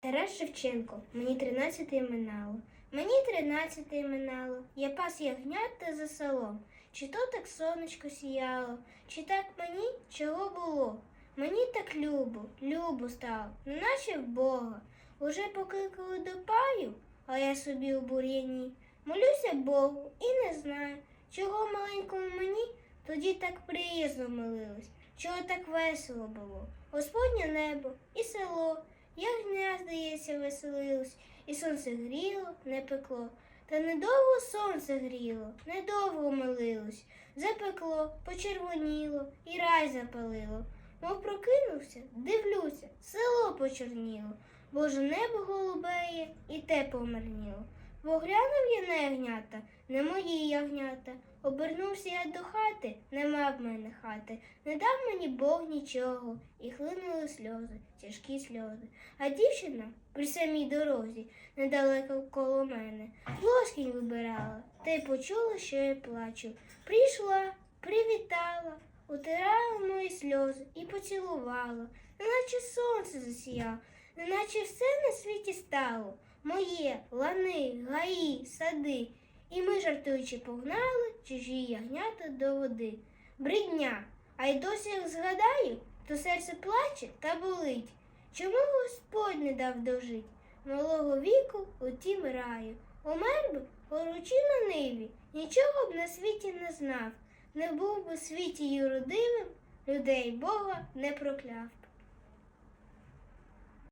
Тарас Шевченко, мені тринадцяти минало. Мені тринадцяти минало, я пас ягнята за селом. Чи то так сонечко сіяло, чи так мені чого було? Мені так любо, любо стало, неначе в Бога. Уже покликали до паю, а я собі у бур'яні. Молюся Богу і не знаю, чого маленькому мені тоді так приязно молилось, чого так весело було. Господнє небо і село. І сонце гріло, не пекло. Та недовго сонце гріло, недовго милилось, запекло, почервоніло і рай запалило. Мов прокинувся, дивлюся, село почорніло, Боже небо голубеє і те померніло. Поглянув я на ягнята, не мої ягнята. Обернувся я до хати, нема в мене хати. Не дав мені Бог нічого, і хлинули сльози, тяжкі сльози. А дівчина при самій дорозі, недалеко коло мене, плоскінь вибирала, та й почула, що я плачу. Прийшла, привітала, утирала мої сльози і поцілувала, неначе сонце засіяло, неначе все на світі стало. Моє, лани, гаї, сади. І ми, жартуючи, погнали чужі ягнята до води. Бридня, а й досі як згадаю, то серце плаче та болить. Чому Господь не дав дожить малого віку у тім раю? Умер би, горучи на ниві, нічого б на світі не знав, не був би світі юродивим, людей Бога не прокляв.